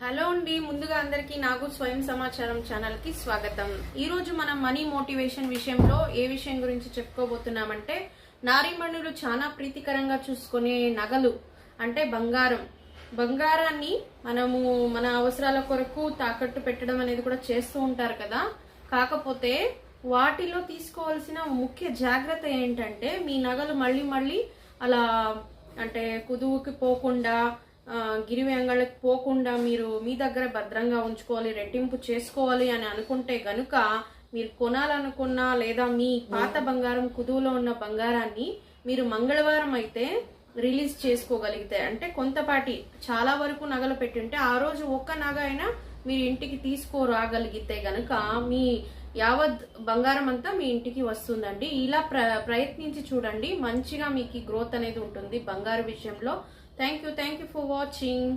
Hello అండి ముందుగా అందరికీ నాకు స్వయం సమాచారం ఛానల్కి స్వాగతం. ఈ రోజు మనం మనీ మోటివేషన్ విషయంలో ఏ విషయం గురించి చెప్పుకోబోతున్నామంటే నారీమణులు చాలా ప్రీతికరంగా చూసుకునే నగలు అంటే బంగారం. బంగారాన్ని మనము మన అవసరాల కొరకు తాకట్టు పెట్టడం అనేది కూడా చేస్తూ ఉంటారు కదా. కాకపోతే వాటిలో తీసుకోవాల్సిన ముఖ్య జాగ్రత్త ఏంటంటే మీ నగలు మళ్ళీ మళ్ళీ అలా అంటే కుదువుకి పోకుండా ఆ, గిరివి పోకుండా మీరు మీ దగ్గర భద్రంగా ఉంచుకోవాలి రెట్టింపు చేసుకోవాలి అని అనుకుంటే గనుక మీరు కొనాలనుకున్నా లేదా మీ పాత బంగారం కుదువులో ఉన్న బంగారాన్ని మీరు మంగళవారం అయితే రిలీజ్ చేసుకోగలిగితే అంటే కొంతపాటి చాలా వరకు నగలు పెట్టుంటే ఆ రోజు ఒక్క నగ అయినా మీరు ఇంటికి తీసుకురాగలిగితే గనక మీ యావత్ బంగారం అంతా మీ ఇంటికి వస్తుందండి. ఇలా ప్ర ప్రయత్నించి చూడండి. మంచిగా మీకు గ్రోత్ అనేది ఉంటుంది బంగారు విషయంలో. Thank you thank you for watching